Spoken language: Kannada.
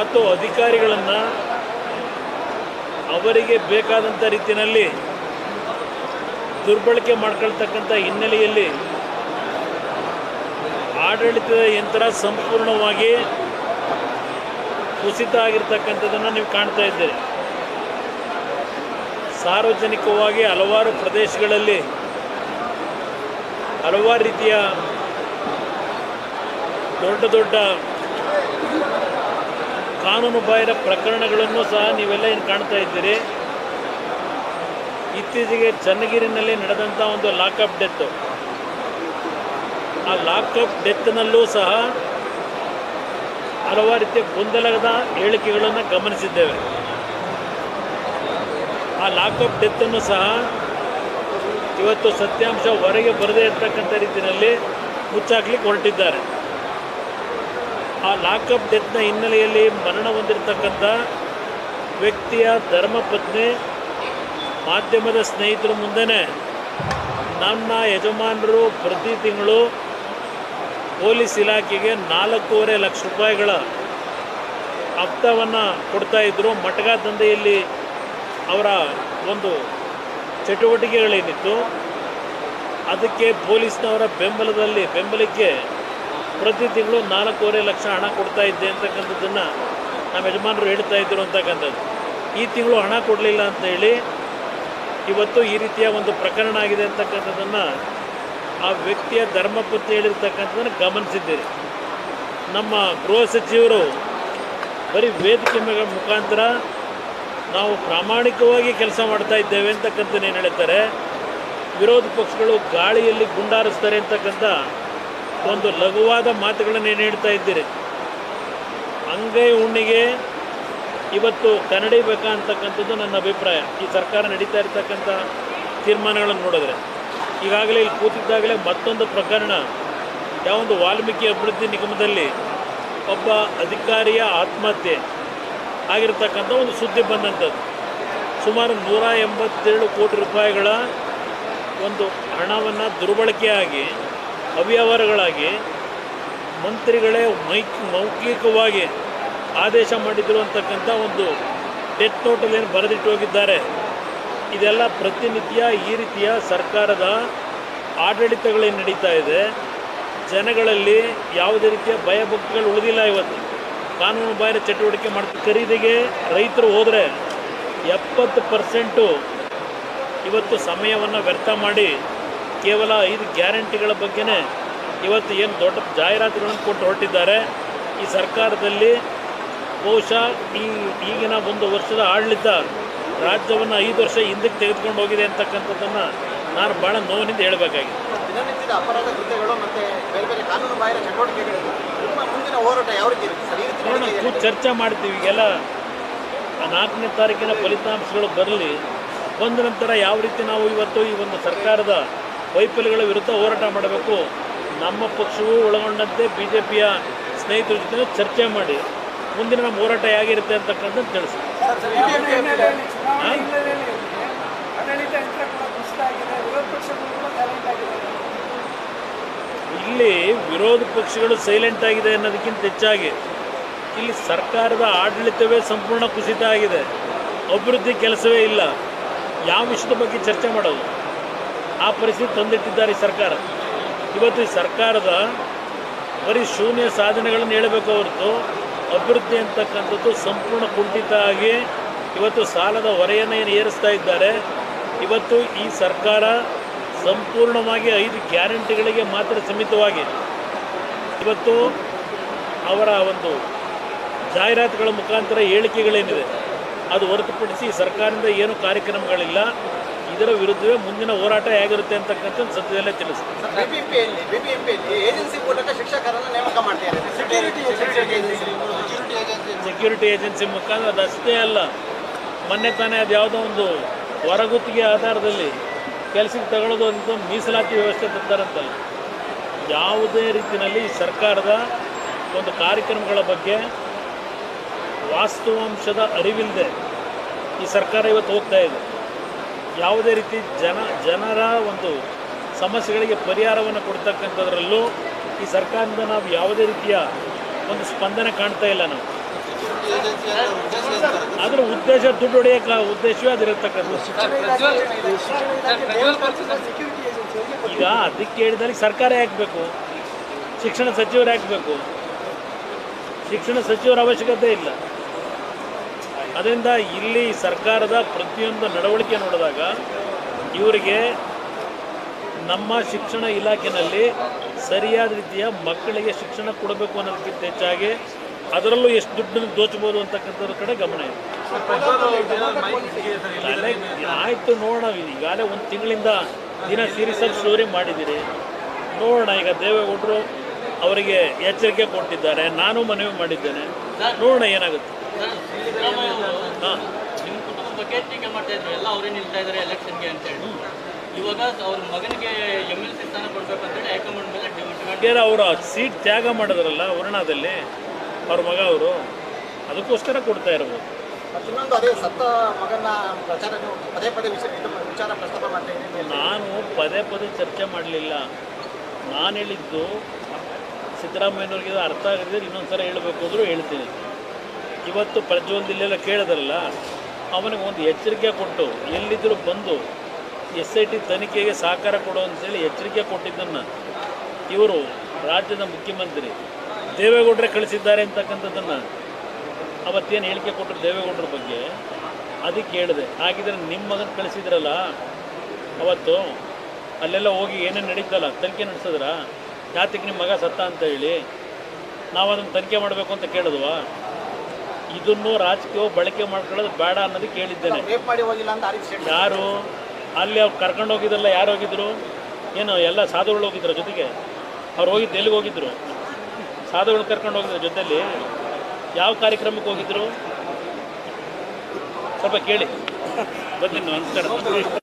ಮತ್ತು ಅಧಿಕಾರಿಗಳನ್ನು ಅವರಿಗೆ ಬೇಕಾದಂಥ ರೀತಿಯಲ್ಲಿ ದುರ್ಬಳಕೆ ಮಾಡ್ಕೊಳ್ತಕ್ಕಂಥ ಹಿನ್ನೆಲೆಯಲ್ಲಿ ಆಡಳಿತದ ಯಂತ್ರ ಸಂಪೂರ್ಣವಾಗಿ ಕುಸಿತ ಆಗಿರ್ತಕ್ಕಂಥದ್ದನ್ನು ನೀವು ಕಾಣ್ತಾ ಇದ್ದೀರಿ. ಸಾರ್ವಜನಿಕವಾಗಿ ಹಲವಾರು ಪ್ರದೇಶಗಳಲ್ಲಿ ಹಲವಾರು ರೀತಿಯ ದೊಡ್ಡ ದೊಡ್ಡ ಕಾನೂನು ಬಾಹಿರ ಪ್ರಕರಣಗಳನ್ನು ಸಹ ನೀವೆಲ್ಲ ಏನು ಕಾಣ್ತಾ ಇದ್ದೀರಿ. ಇತ್ತೀಚೆಗೆ ಚನ್ನಗಿರಿನಲ್ಲಿ ನಡೆದಂಥ ಒಂದು ಲಾಕಪ್ ಡೆತ್ ಆ ಲಾಕಪ್ ಡೆತ್ನಲ್ಲೂ ಸಹ ಹಲವಾರು ರೀತಿಯ ಗೊಂದಲದ ಹೇಳಿಕೆಗಳನ್ನು ಗಮನಿಸಿದ್ದೇವೆ. ಆ ಲಾಕಪ್ ಡೆತ್ತನ್ನು ಸಹ ಇವತ್ತು ಸತ್ಯಾಂಶ ಹೊರಗೆ ಬರದೇ ಇರತಕ್ಕಂಥ ರೀತಿಯಲ್ಲಿ ಮುಚ್ಚಾಕ್ಲಿಕ್ಕೆ ಹೊರಟಿದ್ದಾರೆ. ಆ ಲಾಕಪ್ ಡೆತ್ನ ಹಿನ್ನೆಲೆಯಲ್ಲಿ ಮರಣ ಹೊಂದಿರತಕ್ಕಂಥ ವ್ಯಕ್ತಿಯ ಧರ್ಮಪತ್ನಿ ಮಾಧ್ಯಮದ ಸ್ನೇಹಿತರ ಮುಂದೆ ನನ್ನ ಯಜಮಾನರು ಪ್ರತಿ ತಿಂಗಳು ಪೊಲೀಸ್ ಇಲಾಖೆಗೆ ನಾಲ್ಕೂವರೆ ಲಕ್ಷ ರೂಪಾಯಿಗಳ ಹಪ್ತವನ್ನು ಕೊಡ್ತಾ ಇದ್ದರು ಮಟಗ ದಂಧೆಯಲ್ಲಿ ಅವರ ಒಂದು ಚಟುವಟಿಕೆಗಳೇನಿತ್ತು, ಅದಕ್ಕೆ ಪೊಲೀಸ್ನವರ ಬೆಂಬಲದಲ್ಲಿ ಬೆಂಬಲಕ್ಕೆ ಪ್ರತಿ ತಿಂಗಳು ನಾಲ್ಕೂವರೆ ಲಕ್ಷ ಹಣ ಕೊಡ್ತಾ ಇದ್ದೆ ಅಂತಕ್ಕಂಥದ್ದನ್ನು ನಮ್ಮ ಯಜಮಾನರು ಹೇಳ್ತಾ ಇದ್ದರು ಅಂತಕ್ಕಂಥದ್ದು. ಈ ತಿಂಗಳು ಹಣ ಕೊಡಲಿಲ್ಲ ಅಂತ ಹೇಳಿ ಇವತ್ತು ಈ ರೀತಿಯ ಒಂದು ಪ್ರಕರಣ ಆಗಿದೆ ಅಂತಕ್ಕಂಥದ್ದನ್ನು ಆ ವ್ಯಕ್ತಿಯ ಧರ್ಮಪತ್ನಿ ಹೇಳಿರ್ತಕ್ಕಂಥದ್ದನ್ನು ಗಮನಿಸಿದ್ದೀರಿ. ನಮ್ಮ ಗೃಹ ಸಚಿವರು ಬರೀ ವೇದಿಕೆ ಮುಖಾಂತರ ನಾವು ಪ್ರಾಮಾಣಿಕವಾಗಿ ಕೆಲಸ ಮಾಡ್ತಾ ಇದ್ದೇವೆ ಅಂತಕ್ಕಂಥದ್ದು ಏನು ಹೇಳ್ತಾರೆ? ವಿರೋಧ ಪಕ್ಷಗಳು ಗಾಳಿಯಲ್ಲಿ ಗುಂಡಾರಿಸ್ತಾರೆ ಅಂತಕ್ಕಂಥ ಒಂದು ಲಘುವಾದ ಮಾತುಗಳನ್ನು ಹೇಳ್ತಾ ಇದ್ದೀರಿ. ಅಂಗೈ ಉಣ್ಣಿಗೆ ಇವತ್ತು ಕನ್ನಡಿಬೇಕಂತಕ್ಕಂಥದ್ದು ನನ್ನ ಅಭಿಪ್ರಾಯ. ಈ ಸರ್ಕಾರ ನಡೀತಾ ಇರ್ತಕ್ಕಂಥ ತೀರ್ಮಾನಗಳನ್ನು ನೋಡಿದ್ರೆ. ಈಗಾಗಲೇ ಇಲ್ಲಿ ಕೂತಿದ್ದಾಗಲೇ ಮತ್ತೊಂದು ಪ್ರಕರಣ. ಯಾವೊಂದು ವಾಲ್ಮೀಕಿ ಅಭಿವೃದ್ಧಿ ನಿಗಮದಲ್ಲಿ ಒಬ್ಬ ಅಧಿಕಾರಿಯ ಆತ್ಮಹತ್ಯೆ ಆಗಿರ್ತಕ್ಕಂಥ ಒಂದು ಸುದ್ದಿ ಬಂದಂಥದ್ದು. ಸುಮಾರು ನೂರ ಎಂಬತ್ತೇಳು ಕೋಟಿ ರೂಪಾಯಿಗಳ ಒಂದು ಹಣವನ್ನು ದುರ್ಬಳಕೆಯಾಗಿ ಅವ್ಯವಹಾರಗಳಾಗಿ ಮಂತ್ರಿಗಳೇ ಮೈಕ್, ಮೌಖಿಕವಾಗಿ ಆದೇಶ ಮಾಡಿದ್ರು ಅಂತಕ್ಕಂಥ ಒಂದು ಡೆತ್ ನೋಟಲ್ಲಿ ಏನು ಬರೆದಿಟ್ಟು ಹೋಗಿದ್ದಾರೆ. ಇದೆಲ್ಲ ಪ್ರತಿನಿತ್ಯ ಈ ರೀತಿಯ ಸರ್ಕಾರದ ಆಡಳಿತಗಳೇನು ನಡೀತಾ ಇದೆ. ಜನಗಳಲ್ಲಿ ಯಾವುದೇ ರೀತಿಯ ಭಯಭಕ್ತಿಗಳು ಉಳಿದಿಲ್ಲ ಇವತ್ತು. ಕಾನೂನು ಬಾಹಿರ ಚಟುವಟಿಕೆ ಮಾಡ್ತಾರೆ ಖರೀದಿಗೆ ರೈತರು ಹೋದರೆ ಎಪ್ಪತ್ತು ಪರ್ಸೆಂಟು ಇವತ್ತು ಸಮಯವನ್ನು ವ್ಯರ್ಥ ಮಾಡಿ ಕೇವಲ ಐದು ಗ್ಯಾರಂಟಿಗಳ ಬಗ್ಗೆನೇ ಇವತ್ತು ಏನು ದೊಡ್ಡ ಜಾಹೀರಾತುಗಳನ್ನು ಕೊಟ್ಟು ಹೊರಟಿದ್ದಾರೆ. ಈ ಸರ್ಕಾರದಲ್ಲಿ ಬಹುಶಃ ಈ ಈಗಿನ ಒಂದು ವರ್ಷದ ಆಡಳಿತ ರಾಜ್ಯವನ್ನು ಐದು ವರ್ಷ ಹಿಂದಕ್ಕೆ ತೆಗೆದುಕೊಂಡು ಹೋಗಿದೆ ಅಂತಕ್ಕಂಥದ್ದನ್ನು ನಾನು ಭಾಳ ನೋವಿನಿಂದ ಹೇಳಬೇಕಾಗಿದೆ. ಅಪರಾಧ ಕೃತ್ಯಗಳು ಮತ್ತೆ ಬೇರೆ ಬೇರೆ ಕಾನೂನು ಬಾಹಿರ ಚಟುವಟಿಕೆಗಳು ನಿಮ್ಮ ಮುಂದಿನ ಹೋರಾಟ ಯಾವ ರೀತಿ ಇರುತ್ತೆ ಈ ರೀತಿ ನೋಡೋಣ ನಡೀತಾ ಚರ್ಚೆ ಮಾಡ್ತೀವಿ. ಈಗೆಲ್ಲ ಆ ನಾಲ್ಕನೇ ತಾರೀಕಿನ ಫಲಿತಾಂಶಗಳು ಬರಲಿ ಬಂದ ನಂತರ ಯಾವ ರೀತಿ ನಾವು ಇವತ್ತು ಈ ಒಂದು ಸರ್ಕಾರದ ವೈಫಲ್ಯಗಳ ವಿರುದ್ಧ ಹೋರಾಟ ಮಾಡಬೇಕು. ನಮ್ಮ ಪಕ್ಷವು ಒಳಗೊಂಡಂತೆ ಬಿ ಜೆ ಪಿಯ ಸ್ನೇಹಿತರ ಜೊತೆ ಚರ್ಚೆ ಮಾಡಿ ಮುಂದಿನ ನಮ್ಮ ಹೋರಾಟ ಹೇಗಿರುತ್ತೆ ಅಂತಕ್ಕಂಥದ್ದು ತಿಳಿಸಿ. ಇಲ್ಲಿ ವಿರೋಧ ಪಕ್ಷಗಳು ಸೈಲೆಂಟ್ ಆಗಿದೆ ಅನ್ನೋದಕ್ಕಿಂತ ಹೆಚ್ಚಾಗಿ ಇಲ್ಲಿ ಸರ್ಕಾರದ ಆಡಳಿತವೇ ಸಂಪೂರ್ಣ ಕುಸಿತ ಆಗಿದೆ. ಅಭಿವೃದ್ಧಿ ಕೆಲಸವೇ ಇಲ್ಲ. ಯಾವ ವಿಷಯದ ಬಗ್ಗೆ ಚರ್ಚೆ ಮಾಡೋದು? ಆ ಪರಿಸ್ಥಿತಿ ತಂದಿಟ್ಟಿದ್ದಾರೆ ಸರ್ಕಾರ. ಇವತ್ತು ಸರ್ಕಾರದ ಬರೀ ಶೂನ್ಯ ಸಾಧನೆಗಳನ್ನು ಹೇಳಬೇಕು ಹೊರತು ಅಭಿವೃದ್ಧಿ ಅಂತಕ್ಕಂಥದ್ದು ಸಂಪೂರ್ಣ ಕುಂಠಿತ ಆಗಿ ಇವತ್ತು ಸಾಲದ ಹೊರೆಯನ್ನು ಏನು ಏರಿಸ್ತಾ ಇದ್ದಾರೆ. ಇವತ್ತು ಈ ಸರ್ಕಾರ ಸಂಪೂರ್ಣವಾಗಿ ಐದು ಗ್ಯಾರಂಟಿಗಳಿಗೆ ಮಾತ್ರ ಸೀಮಿತವಾಗಿ. ಇವತ್ತು ಅವರ ಒಂದು ಜಾಹೀರಾತುಗಳ ಮುಖಾಂತರ ಹೇಳಿಕೆಗಳೇನಿದೆ. ಅದು ಹೊರತುಪಡಿಸಿ ಸರ್ಕಾರದಿಂದ ಏನು ಕಾರ್ಯಕ್ರಮಗಳಿಲ್ಲ. ಇದರ ವಿರುದ್ಧವೇ ಮುಂದಿನ ಹೋರಾಟ ಹೇಗಿರುತ್ತೆ ಅಂತಕ್ಕಂಥದ್ದು ಸದ್ಯದಲ್ಲೇ ತಿಳಿಸ್ತಾರೆ ಸರ್ ಬಿಬಿಎಂಪಿಯಲ್ಲಿ ಬಿಬಿಎಂಪಿಯಲ್ಲಿ ಏಜೆನ್ಸಿ ಮೂಲಕ ಶಿಕ್ಷಕರನ್ನ ನೇಮಕ ಮಾಡ್ತಾರೆ ಸೆಕ್ಯೂರಿಟಿ ಸೆಕ್ಯೂರಿಟಿ ಏಜೆನ್ಸಿ ಮುಖಾಂತರ ಅದು ಅಷ್ಟೇ ಅಲ್ಲ. ಮೊನ್ನೆ ತಾನೇ ಅದು ಯಾವುದೋ ಒಂದು ಹೊರಗುತ್ತಿಗೆ ಆಧಾರದಲ್ಲಿ ಕೆಲಸಕ್ಕೆ ತಗೊಳ್ಳೋದು ಅಂತ ಮೀಸಲಾತಿ ವ್ಯವಸ್ಥೆ ತಂದಾರಂತಲ್ಲ. ಯಾವುದೇ ರೀತಿಯಲ್ಲಿ ಸರ್ಕಾರದ ಒಂದು ಕಾರ್ಯಕ್ರಮಗಳ ಬಗ್ಗೆ ವಾಸ್ತವಾಂಶದ ಅರಿವಿಲ್ಲದೆ ಈ ಸರ್ಕಾರ ಇವತ್ತು ಹೋಗ್ತಾ ಇದೆ. ಯಾವುದೇ ರೀತಿ ಜನ, ಜನರ ಒಂದು ಸಮಸ್ಯೆಗಳಿಗೆ ಪರಿಹಾರವನ್ನು ಕೊಡ್ತಕ್ಕಂಥದ್ರಲ್ಲೂ ಈ ಸರ್ಕಾರದಿಂದ ನಾವು ಯಾವುದೇ ರೀತಿಯ ಒಂದು ಸ್ಪಂದನೆ ಕಾಣ್ತಾ ಇಲ್ಲ ನಾವು? ಅದರ ಉದ್ದೇಶ ದುಡ್ಡು ಹೊಡೆಯೋಕೆ ಉದ್ದೇಶವೇ ಅದಿರತಕ್ಕಂಥ ಈಗ ಅದಕ್ಕೆ ಹೇಳಿದಲ್ಲಿ ಸರ್ಕಾರ ಹಾಕಬೇಕು ಶಿಕ್ಷಣ ಸಚಿವರು ಹಾಕಬೇಕು ಶಿಕ್ಷಣ ಸಚಿವರ ಅವಶ್ಯಕತೆ ಇಲ್ಲ. ಅದರಿಂದ ಇಲ್ಲಿ ಸರ್ಕಾರದ ಪ್ರತಿಯೊಂದು ನಡವಳಿಕೆ ನೋಡಿದಾಗ ಇವರಿಗೆ ನಮ್ಮ ಶಿಕ್ಷಣ ಇಲಾಖೆಯಲ್ಲಿ ಸರಿಯಾದ ರೀತಿಯ ಮಕ್ಕಳಿಗೆ ಶಿಕ್ಷಣ ಕೊಡಬೇಕು ಅನ್ನೋದಕ್ಕಿಂತ ಹೆಚ್ಚಾಗಿ ಅದರಲ್ಲೂ ಎಷ್ಟು ದುಡ್ಡನ್ನು ದೋಚಬಹುದು ಅಂತಕ್ಕಂಥದ್ರ ಕಡೆ ಗಮನ ಇದೆ. ಆಯಿತು ನೋಡೋಣ, ಈಗಾಗಲೇ ಒಂದು ತಿಂಗಳಿಂದ ದಿನ ಸೀರೀಸಲ್ಲಿ ಸ್ಟೋರಿ ಮಾಡಿದ್ದೀರಿ. ನೋಡೋಣ, ಈಗ ದೇವೇಗೌಡರು ಅವರಿಗೆ ಎಚ್ಚರಿಕೆ ಕೊಟ್ಟಿದ್ದಾರೆ, ನಾನು ಮನವಿ ಮಾಡಿದ್ದೇನೆ. ನೋಡೋಣ ಏನಾಗುತ್ತೆ. ನಿಮ್ಮ ಕುಟುಂಬದ ಬಗ್ಗೆ ಟೀಕೆ ಮಾಡ್ತಾ ಇದ್ರು ಎಲ್ಲ ಅವರೇ ನಿಲ್ತಾ ಇದ್ದಾರೆ ಎಲೆಕ್ಷನ್ಗೆ ಅಂತ ಹೇಳಿ ಇವಾಗ ಅವ್ರ ಮಗನಿಗೆ ಎಂ ಎಲ್ ಸಿ ಸ್ಥಾನ ಕೊಡ್ಬೇಕು ಅಂತೇಳಿ ಹೈಕಮಾಂಡ್ ಮೇಲೆ ಡಿಮಾಂಡ್ ಅವರು ಸೀಟ್ ತ್ಯಾಗ ಮಾಡಿದ್ರಲ್ಲ ವರ್ಣದಲ್ಲಿ ಅವ್ರ ಮಗ ಅವರು ಅದಕ್ಕೋಸ್ಕರ ಕೊಡ್ತಾ ಇರ್ಬೋದು. ಇನ್ನೊಂದು ಅದೇ ಸತ್ತ ಮಗನ ಪ್ರಚಾರ ಪದೇ ಪದೇ ವಿಷಯ ವಿಚಾರ ಪ್ರಸ್ತಾಪ ಮಾಡ್ತಾ ಇದ್ದೀನಿ ನಾನು ಪದೇ ಪದೇ ಚರ್ಚೆ ಮಾಡಲಿಲ್ಲ. ನಾನು ಹೇಳಿದ್ದು ಸಿದ್ದರಾಮಯ್ಯನವ್ರಿಗೆ ಇದು ಅರ್ಥ ಆಗದಿದ್ರೆ ಇನ್ನೊಂದು ಸಲ ಹೇಳಬೇಕು ಅಂದರೂ ಹೇಳ್ತೀನಿ. ಇವತ್ತು ಪ್ರಜ್ವಲ್ ಇಲ್ಲೆಲ್ಲ ಕೇಳಿದ್ರಲ್ಲ, ಅವನಿಗೆ ಒಂದು ಎಚ್ಚರಿಕೆ ಕೊಟ್ಟು ಎಲ್ಲಿದ್ದರೂ ಬಂದು ಎಸ್ ಐ ಟಿ ತನಿಖೆಗೆ ಸಹಕಾರ ಕೊಡು ಅಂತೇಳಿ ಎಚ್ಚರಿಕೆ ಕೊಟ್ಟಿದ್ದನ್ನು ಇವರು ರಾಜ್ಯದ ಮುಖ್ಯಮಂತ್ರಿ ದೇವೇಗೌಡರೇ ಕಳಿಸಿದ್ದಾರೆ ಅಂತಕ್ಕಂಥದ್ದನ್ನು ಅವತ್ತೇನು ಹೇಳಿಕೆ ಕೊಟ್ಟರು ದೇವೇಗೌಡರ ಬಗ್ಗೆ, ಅದಕ್ಕೆ ಹೇಳಿದೆ. ಹಾಗಿದ್ರೆ ನಿಮ್ಮ ಮಗನ ಕಳಿಸಿದ್ರಲ್ಲ, ಅವತ್ತು ಅಲ್ಲೆಲ್ಲ ಹೋಗಿ ಏನೇನು ನಡೀತಲ್ಲ, ತನಿಖೆ ನಡೆಸಿದ್ರ? ಜಾತಿಗೆ ನಿಮ್ಮ ಮಗ ಸತ್ತ ಅಂತ ಹೇಳಿ ನಾವು ಅದನ್ನು ತನಿಖೆ ಮಾಡಬೇಕು ಅಂತ ಕೇಳಿದ್ವಾ? ಇದನ್ನು ರಾಜಕೀಯ ಬಳಕೆ ಮಾಡ್ಕೊಳ್ಳೋದು ಬೇಡ ಅನ್ನೋದು ಕೇಳಿದ್ದೇನೆ. ಯಾರು? ಅಲ್ಲಿ ಅವ್ರು ಕರ್ಕೊಂಡು ಹೋಗಿದ್ರಲ್ಲ ಯಾರು ಹೋಗಿದ್ರು? ಏನು ಎಲ್ಲ ಸಾಧುಗಳು ಹೋಗಿದ್ರು ಜೊತೆಗೆ? ಅವ್ರು ಹೋಗಿದ್ದು ಎಲ್ಲಿಗೆ ಹೋಗಿದ್ರು? ಸಾಧುಗಳು ಕರ್ಕೊಂಡು ಹೋಗಿದ್ರು ಜೊತೆಯಲ್ಲಿ ಯಾವ ಕಾರ್ಯಕ್ರಮಕ್ಕೆ ಹೋಗಿದ್ರು? ಸ್ವಲ್ಪ ಕೇಳಿ. ಬರ್ತೀನಿ ನಮಸ್ಕಾರ.